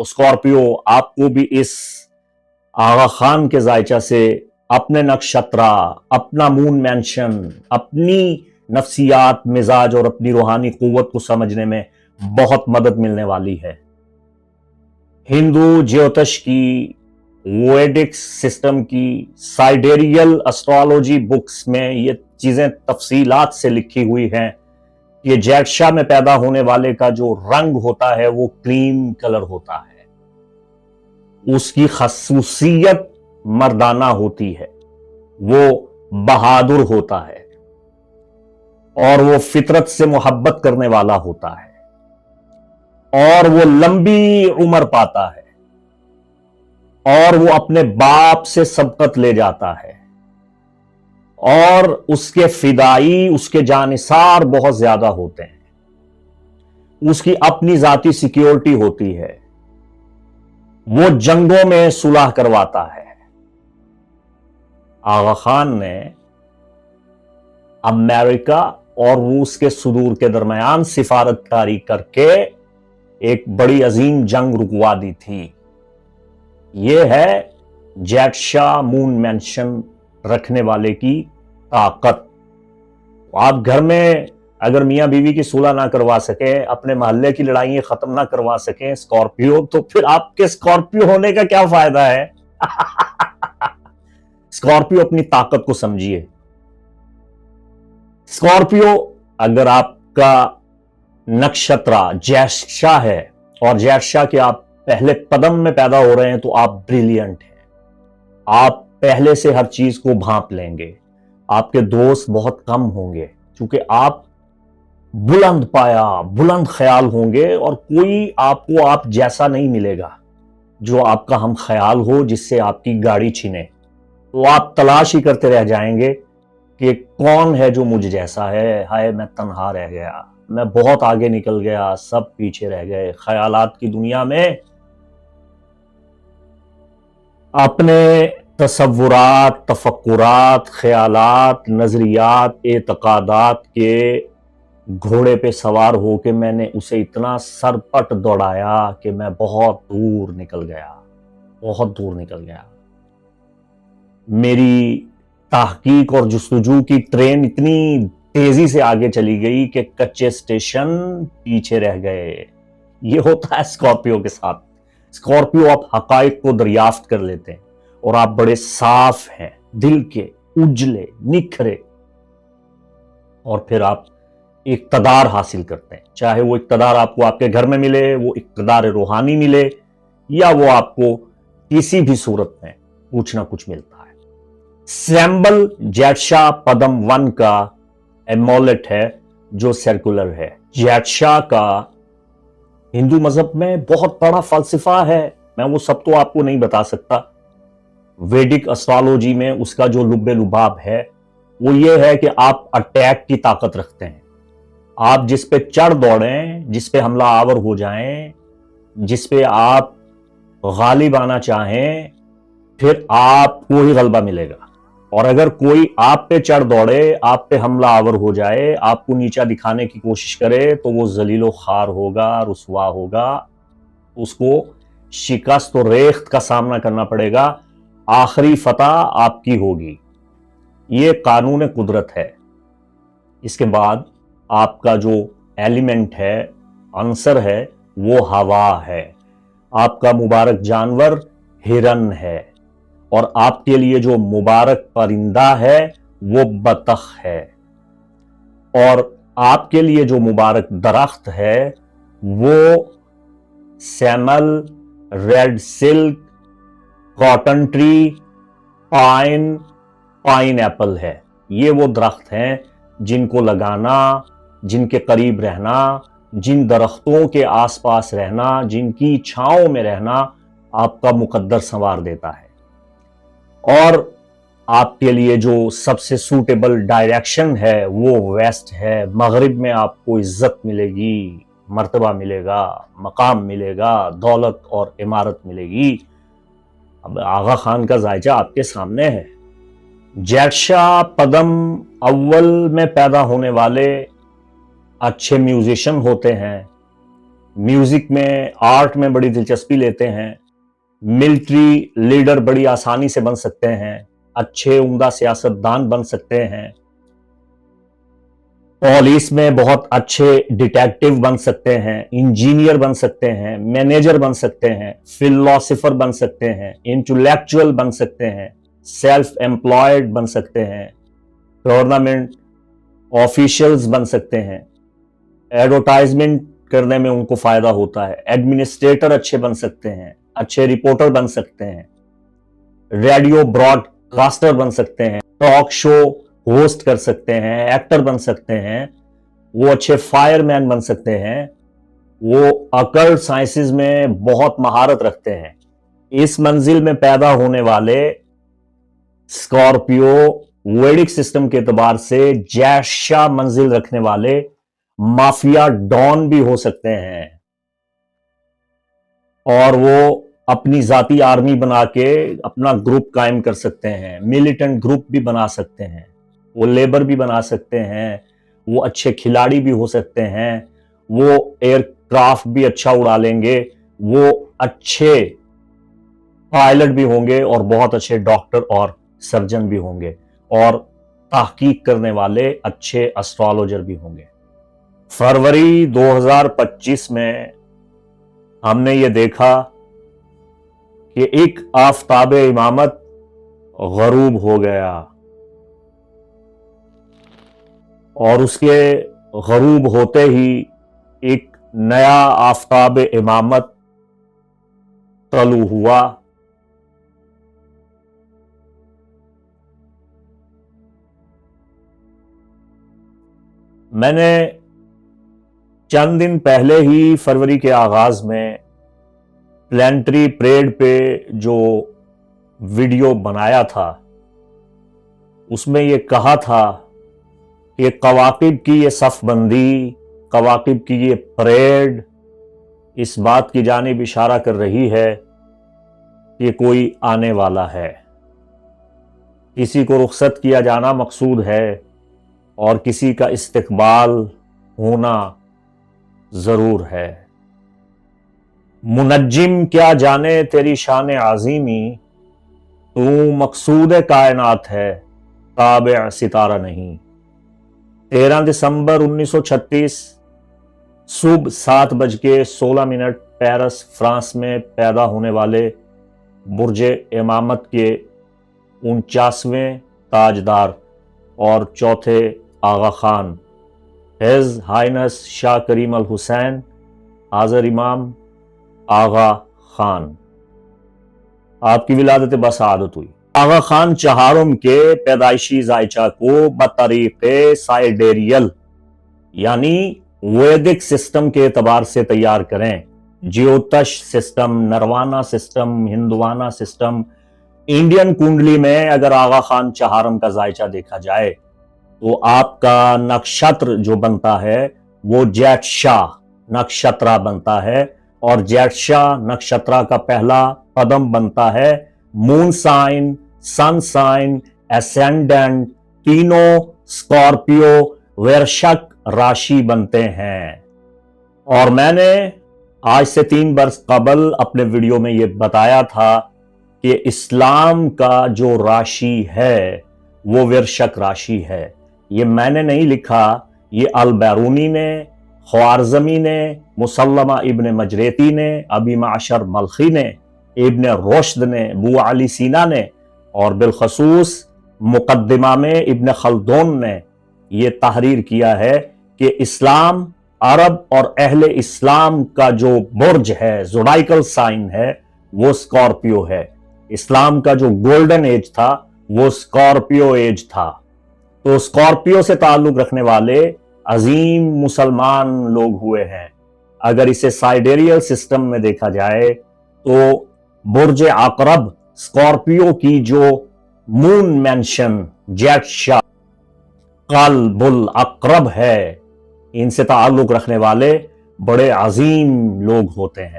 Scorpio, آپ کو بھی اس آغا خان کے ذائچہ سے اپنے نکشترا، اپنا مون مینشن، اپنی نفسیات، مزاج اور اپنی روحانی قوت کو سمجھنے میں بہت مدد ملنے والی ہے۔ ہندو جیوتش کی ویڈکس سسٹم کی سائیڈیریل اسٹرالوجی بکس میں یہ چیزیں تفصیلات سے لکھی ہوئی ہیں یہ جیٹشا میں پیدا ہونے والے کا جو رنگ ہوتا ہے وہ کریم کلر ہوتا ہے۔ اس کی خصوصیت مردانہ ہوتی ہے۔ وہ بہادر ہوتا ہے اور وہ فطرت سے محبت کرنے والا ہوتا ہے اور وہ لمبی عمر پاتا ہے اور وہ اپنے باپ سے سبقت لے جاتا ہے اور اس کے فدائی، اس کے جانسار بہت زیادہ ہوتے ہیں۔ اس کی اپنی ذاتی سیکیورٹی ہوتی ہے۔ وہ جنگوں میں صلح کرواتا ہے۔ آغا خان نے امریکہ اور روس کے صدور کے درمیان سفارت کاری کر کے ایک بڑی عظیم جنگ رکوا دی تھی۔ یہ ہے جیٹ شاہ مون مینشن رکھنے والے کی طاقت۔ آپ گھر میں اگر میاں بیوی کی صلح نہ کروا سکیں، اپنے محلے کی لڑائیاں ختم نہ کروا سکیں اسکارپیو تو پھر آپ کے اسکارپیو ہونے کا کیا فائدہ ہے؟ اسکارپیو اپنی طاقت کو سمجھیے۔ اسکارپیو اگر آپ کا نکشترا جیشا ہے اور جیشا کے آپ پہلے قدم میں پیدا ہو رہے ہیں، تو آپ بریلینٹ ہیں۔ آپ پہلے سے ہر چیز کو بھانپ لیں گے۔ آپ کے دوست بہت کم ہوں گے، چونکہ آپ بلند پایا، بلند خیال ہوں گے اور کوئی آپ کو آپ جیسا نہیں ملے گا جو آپ کا ہم خیال ہو، جس سے آپ کی گاڑی چھنے تو آپ تلاش ہی کرتے رہ جائیں گے کہ کون ہے جو مجھ جیسا ہے؟ ہائے، میں تنہا رہ گیا، میں بہت آگے نکل گیا، سب پیچھے رہ گئے۔ خیالات کی دنیا میں اپنے تصورات، تفکرات، خیالات، نظریات، اعتقادات کے گھوڑے پہ سوار ہو کے میں نے اسے اتنا سرپٹ دوڑایا کہ میں بہت دور نکل گیا، بہت دور نکل گیا۔ میری تحقیق اور جستجو کی ٹرین اتنی تیزی سے آگے چلی گئی کہ کچے سٹیشن پیچھے رہ گئے۔ یہ ہوتا ہے اسکارپیو کے ساتھ۔ اسکارپیو آپ حقائق کو دریافت کر لیتے ہیں اور آپ بڑے صاف ہیں، دل کے اجلے، نکھرے۔ اور پھر آپ اقتدار حاصل کرتے ہیں۔ چاہے وہ اقتدار آپ کو آپ کے گھر میں ملے، وہ اقتدار روحانی ملے، یا وہ آپ کو کسی بھی صورت میں کچھ نہ کچھ ملتا ہے۔ سیمبل جیٹشا پدم ون کا ایمولیٹ ہے، جو سرکولر ہے۔ جیٹشا کا ہندو مذہب میں بہت بڑا فلسفہ ہے۔ میں وہ سب تو آپ کو نہیں بتا سکتا۔ ویڈک اسٹرالوجی میں اس کا جو لب لباب ہے، وہ یہ ہے کہ آپ اٹیک کی طاقت رکھتے ہیں۔ آپ جس پہ چڑھ دوڑیں، جس پہ حملہ آور ہو جائیں، جس پہ آپ غالب آنا چاہیں، پھر آپ کو ہی غلبہ ملے گا۔ اور اگر کوئی آپ پہ چڑھ دوڑے، آپ پہ حملہ آور ہو جائے، آپ کو نیچا دکھانے کی کوشش کرے، تو وہ ذلیل و خار ہوگا، رسوا ہوگا۔ اس کو شکست و ریخت کا سامنا کرنا پڑے گا۔ آخری فتح آپ کی ہوگی۔ یہ قانون قدرت ہے۔ اس کے بعد آپ کا جو ایلیمنٹ ہے عنصر ہے، وہ ہوا ہے۔ آپ کا مبارک جانور ہرن ہے۔ اور آپ کے لیے جو مبارک پرندہ ہے، وہ بطخ ہے۔ اور آپ کے لیے جو مبارک درخت ہے، وہ سیمل، red silk, cotton tree, pine pineapple ہے۔ یہ وہ درخت ہیں جن کو لگانا جن کے قریب رہنا، جن درختوں کے آس پاس رہنا، جن کی چھاؤں میں رہنا آپ کا مقدر سنوار دیتا ہے۔ اور آپ کے لیے جو سب سے سوٹیبل ڈائریکشن ہے، وہ ویسٹ ہے۔ مغرب میں آپ کو عزت ملے گی، مرتبہ ملے گا، مقام ملے گا، دولت اور عمارت ملے گی۔ اب آغا خان کا ذائچہ آپ کے سامنے ہے۔ جیٹشا پدم اول میں پیدا ہونے والے اچھے میوزیشن ہوتے ہیں۔ میوزک میں آرٹ میں بڑی دلچسپی لیتے ہیں۔ ملٹری لیڈر بڑی آسانی سے بن سکتے ہیں۔ اچھے عمدہ سیاست دان بن سکتے ہیں۔ پولیس میں بہت اچھے ڈیٹیکٹیو بن سکتے ہیں۔ انجینئر بن سکتے ہیں۔ مینیجر بن سکتے ہیں۔ فلاسفر بن سکتے ہیں۔ انٹلیکچوئل بن سکتے ہیں۔ سیلف امپلائڈ بن سکتے ہیں۔ گورنمنٹ آفیشلز بن سکتے ہیں۔ ایڈورٹائزمنٹ کرنے میں ان کو فائدہ ہوتا ہے۔ ایڈمنسٹریٹر اچھے بن سکتے ہیں، اچھے رپورٹر بن سکتے ہیں۔ ریڈیو براڈ کاسٹر بن سکتے ہیں، ٹاک شو ہوسٹ کر سکتے ہیں، ایکٹر بن سکتے ہیں۔ وہ اچھے فائر مین بن سکتے ہیں۔ وہ اکر سائنسز میں بہت مہارت رکھتے ہیں۔ اس منزل میں پیدا ہونے والے اسکارپیو ویڈک سسٹم کے اعتبار سے جیشا منزل رکھنے والے مافیا ڈان بھی ہو سکتے ہیں۔ اور وہ اپنی ذاتی آرمی بنا کے اپنا گروپ قائم کر سکتے ہیں ملیٹنٹ گروپ بھی بنا سکتے ہیں۔ وہ لیبر بھی بنا سکتے ہیں، وہ اچھے کھلاڑی بھی ہو سکتے ہیں۔ وہ ایئر کرافٹ بھی اچھا اڑا لیں گے، وہ اچھے پائلٹ بھی ہوں گے اور بہت اچھے ڈاکٹر اور سرجن بھی ہوں گے۔ اور تحقیق کرنے والے اچھے اسٹرالوجر بھی ہوں گے۔ فروری دو ہزار پچیس میں ہم نے یہ دیکھا کہ ایک آفتاب امامت غروب ہو گیا اور اس کے غروب ہوتے ہی ایک نیا آفتاب امامت طلوع ہوا۔ میں نے چند دن پہلے ہی فروری کے آغاز میں پلانٹری پریڈ پہ جو ویڈیو بنایا تھا، اس میں یہ کہا تھا کہ قواقب کی یہ صف بندی قواقب کی یہ پریڈ اس بات کی جانب اشارہ کر رہی ہے کہ کوئی آنے والا ہے۔ کسی کو رخصت کیا جانا مقصود ہے اور کسی کا استقبال ہونا ضرور ہے۔ منجم کیا جانے تیری شان عظیمی، تو مقصود کائنات ہے، تابع ستارہ نہیں۔ تیرہ دسمبر انیس سو چھتیس، صبح سات بج کے سولہ منٹ پیرس، فرانس میں پیدا ہونے والے برج امامت کے انچاسویں تاجدار اور چوتھے آغا خان۔ حیض ہائنس شاہ کریم الحسین حاضر امام آغا خان آپ کی ولادت بس عادت ہوئی۔ آغا خان چہارم کے پیدائشی زائچہ کو بطریق سائیڈیریل یعنی ویدک سسٹم کے اعتبار سے تیار کریں۔ جیوتش سسٹم نروانا سسٹم ہندوانا سسٹم، انڈین کنڈلی میں اگر آغا خان چہارم کا زائچہ دیکھا جائے تو آپ کا نکشتر جو بنتا ہے وہ جیٹ شاہ نکشترا بنتا ہے اور جیٹ شاہ نکشترا کا پہلا قدم بنتا ہے مون سائن، سن سائن، ایسینڈنٹ، تینوں سکارپیو ورشک راشی بنتے ہیں۔ اور میں نے آج سے تین برس قبل اپنے ویڈیو میں یہ بتایا تھا کہ اسلام کا جو راشی ہے وہ ورشک راشی ہے۔ یہ میں نے نہیں لکھا، یہ البیرونی نے، خوارزمی نے، مسلمہ ابن مجریتی نے، ابی معشر ملخی نے، ابن روشد نے بو علی سینا نے، اور بالخصوص مقدمہ میں ابن خلدون نے یہ تحریر کیا ہے کہ اسلام عرب اور اہل اسلام کا جو برج ہے زوڈائکل سائن ہے، وہ سکارپیو ہے۔ اسلام کا جو گولڈن ایج تھا، وہ سکارپیو ایج تھا۔ تو سکارپیو سے تعلق رکھنے والے عظیم مسلمان لوگ ہوئے ہیں۔ اگر اسے سائیڈیریل سسٹم میں دیکھا جائے تو برج عقرب سکارپیو کی جو مون مینشن جیٹ شاہ قلب الاقرب ہے، ان سے تعلق رکھنے والے بڑے عظیم لوگ ہوتے ہیں۔